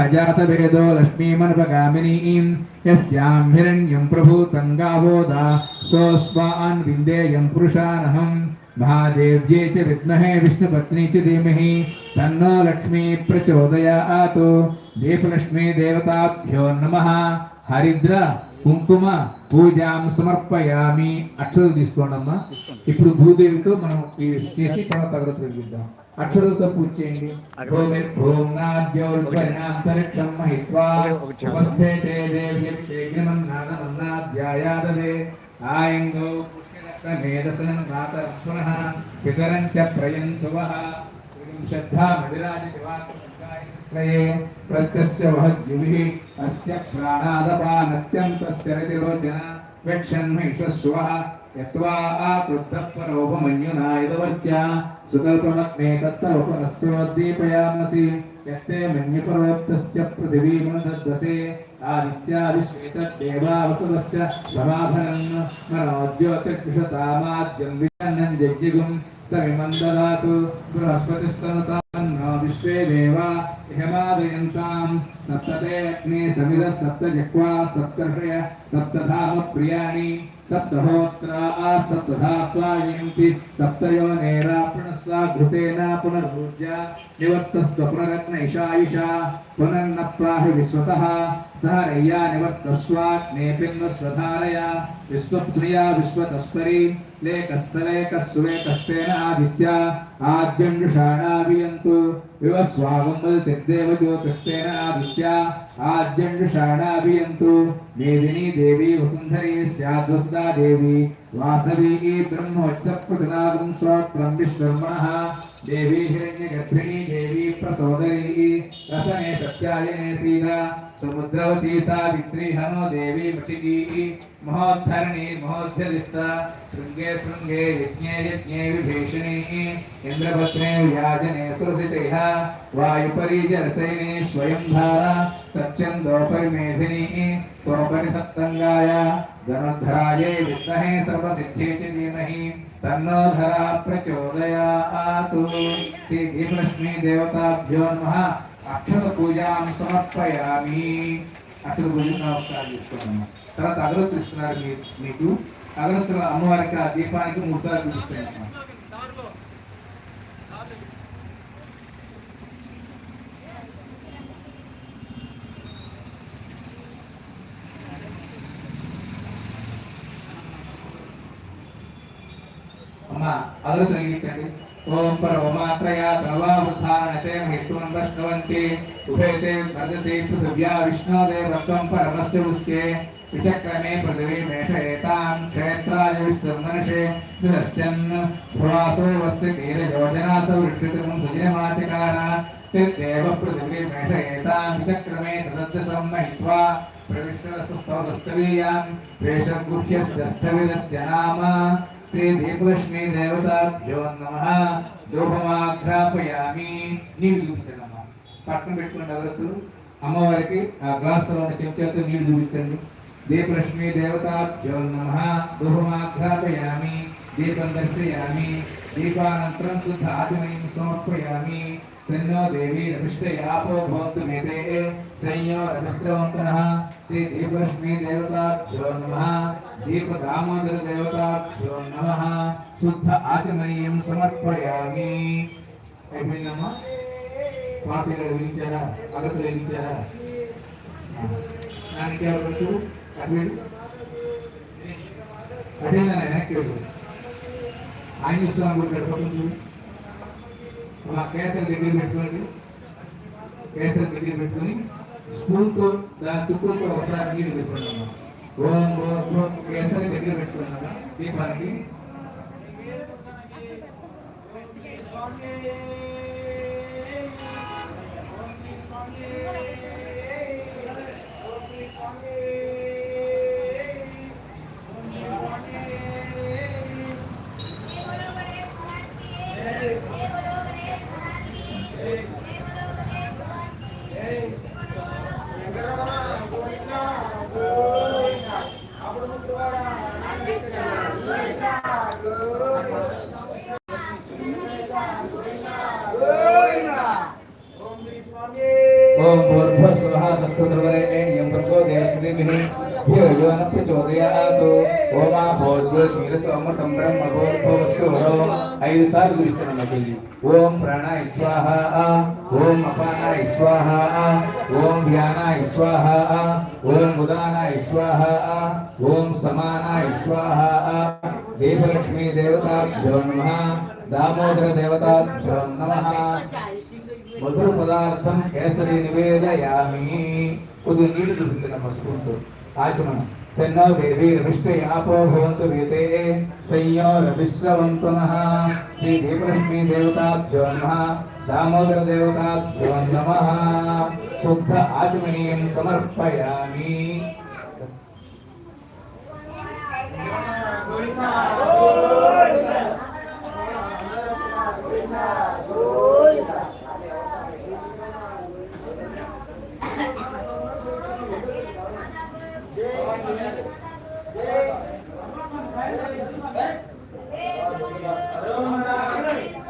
अजातवेदो लक्ष्मीमनुपगामिनीं यस्यां हिरण्यं प्रभूतं गावोदा सोऽस्वान् विन्देयं पुरुषानहम् महादेव्ये च विद्महे विष्णुपत्नी च धीमहि तन्नो लक्ष्मी प्रचोदयात् दीपलक्ष्मी देवताभ्यो नमः హరిద్ర కుంకుమ పూజాం సమర్పయామి అక్షరం తీసుకోండి అమ్మా ఇప్పుడు భూదేవితో మనం ఈ చేసి తర్వాత అగ్రత వెలిగిద్దాం అక్షరంతో పూజ చేయండి. భూమిర్భూం నాద్యోల్పరిణాంతరిక్షం మహిత్వా. ఉపస్థితే దేవ్యగ్నిమం నాగమన్నాధ్యాయాదదే ఆయంగౌ పుష్కరత్నమేధసనం నాత పునః పితరం చ ప్రయం శ్రద్ధా ప్రత్యస్య వహద్యుభిः అస్య యత్వా ఆకృద్ధపరోపమన్యునా ఇదవర్చ సుకల్పమగ్నే తత్తవపునస్తోద్దీపయామసి యత్తే మన్యపరోక్తశ్చ పృథివీమనుదద్వసే ఆదిత్యా విశ్వేతద్దేవావసవశ్చ సమాభరన్ జగ్జిగుం సవిమం దదాతు బృహస్పతిస్తనుతాన్నో విశ్వే దేవా ఇహమాదయంతాం సప్తతే అగ్నే సమిద సప్త జక్వా సప్తర్షయ సప్తధామ ప్రియాణి सप्तहोत्रा सप्तधात्वायन्ति सप्तयोनेरापणस्व घृतेन पुनर्भूज्य निवर्तस्व पुनरत्नैषायुषा। पुनर्नप्राहि विश्वतः। सह रय्या निवर्तस्वाग्नेपिन्वस्वधारया विश्वप्रिया विश्वतस्वरी लेकस्सलेकस्सुवेकस्तेन आदित्या। आद्यं विषाणाभियन्तु ఇవ లేకస్సలేకస్సులేకస్తేన ఆదిత్య ఆద్యండుషాణాభియంతు ఆదిత్యా వదతిర్దేవ జ్యోతిస్తేన ఆదిత్య ఆద్యండుషాణాభియంతు మేదినీ దేవి వసుంధరి స్యాద్వసుదా దేవి వాసవీ బ్రహ్మోత్సప్రతినాగం శ్రోత్రం విష్ణుర్మణః దేవీ హిరణ్యగర్భిణీ स्वप्न सोदरी रसने सत्यायने सीता समुद्रवती सावित्री हनो देवी मृषिकी महोद्धरणी महोज्जलिस्ता शृंगे शृंगे यज्ञे यज्ञे विभीषणी इंद्रभद्रे व्याजने सुरसितेह वायुपरीजरसैने स्वयं धारा సురసితేహ వాయుపరీజరసైనే స్వయంధార సత్యందోపరిమేధిని తోపరిసప్తంగాయ ధనుర్ధరాయే విద్మహే సర్వసిద్ధేతి ధీమహి తన్నో ధరా ప్రచోదయాతు శ్రీ దీపలక్ష్మీ దేవతాభ్యో నమః అక్షత పూజాం సమర్పయామి అక్షత పూజ నమస్కారం చేసుకున్నాము తర్వాత అగరత్తులు ఇస్తున్నారు మీకు। అగరత్తులు అమ్మవారికి ఆ దీపానికి మూడు సార్లు అమ్మ అగరత్తులు తొలగించండి ఓం పరమాత్రయా ద్రవావృద్ధారణతే మహిత్వం దృష్టవంతి ఉభయతే భర్దసి పృథివ్యా విష్ణోదేవత్వం పరమశ్చే విచక్రమే పృథివీ మేషయేతాం క్షేత్రాయ విష్ణుర్మనషే నిరస్యన్ భువాసో వస్య తీరయోజనాస వృక్షితం సుజనమాచకార తిర్దేవ పృథివీ మేషయేతాం విచక్రమే సదస్య మహిత్వా. ప్రవిష్టవస్తవస్తవీయాం వేషగుహ్యస్తవిదస్య నామ. శ్రీ దీపలక్ష్మీ దేవతాభ్యో నమ. ధూపమాఘ్రాపయామి నీళ్ళు చూపించండి పక్కన పెట్టుకున్న అగరత్తులు అమ్మవారికి ఆ గ్లాసులో ఉన్న చెంచాతో నీళ్ళు చూపించండి. దీపలక్ష్మి దేవతాభ్యో నమ. ధూపమాఘ్రాపయామి దీపం దర్శయామి. దీపానంతరం శుద్ధ ఆచమయం సమర్పయామి. సన్నో దేవి రవిష్టయాపో భవంతు మేతే. సంయో రవిశ్రవంతనః శ్రీ దీపలక్ష్మీ దేవతాభ్యో నమ దీప దామోదర దేవతాభ్యో నమ శుద్ధ ఆచమనీయం సమర్పయామి అయిపోయిందమ్మా? స్వామి గారు వెలిగించారా అగతులు వెలిగించారా దానికి ఎవరు చూడు అటు వెళ్ళు. వెనక్కి ఆయన ఇస్తున్నాం కూడా గడపకుండా మా కేసరి దగ్గర పెట్టుకోండి. కేసరి దగ్గర పెట్టుకొని స్పూన్తో దాని చుట్టూతో ఒకసారి నీళ్ళు పెట్టుకోండి అమ్మా. ఓం ఓం ఓం కేసరి దగ్గర పెట్టుకున్నారా దీపానికి స్వహ తత్సద్రవరేణ్యం భర్గో దేవస్దేమిని ధియో యో న ప్రచోదయాతు ఓమా భోజ్యోతిరసోమతం బ్రహ్మ భోర్భవస్సురో ఐదు సార్లు చూపించండి మా చెల్లి ఓం ప్రాణాయ స్వాహ ఓం అపానాయ స్వాహ ఓం వ్యానాయ స్వాహ ఓం ఉదానాయ స్వాహ ఓం సమానాయ స్వాహ దేవలక్ష్మీ దేవతాభ్యో నమ దామోదర దేవతాభ్యో నమ మధుర పదార్థం కేసరి నివేదయామి. కొద్దిగా నీళ్ళు చూపించిన మసుకుంటూ ఆచమనం. సన్నో దేవి రవిష్టే ఆపో భవంతు వేతే. సంయోర విశ్రవంతు శ్రీ దేవలక్ష్మీ దేవతాభ్యో నమ. దామోదర దేవతాభ్యో నమ. శుద్ధ ఆచమనీయం సమర్పయామి. Thank you.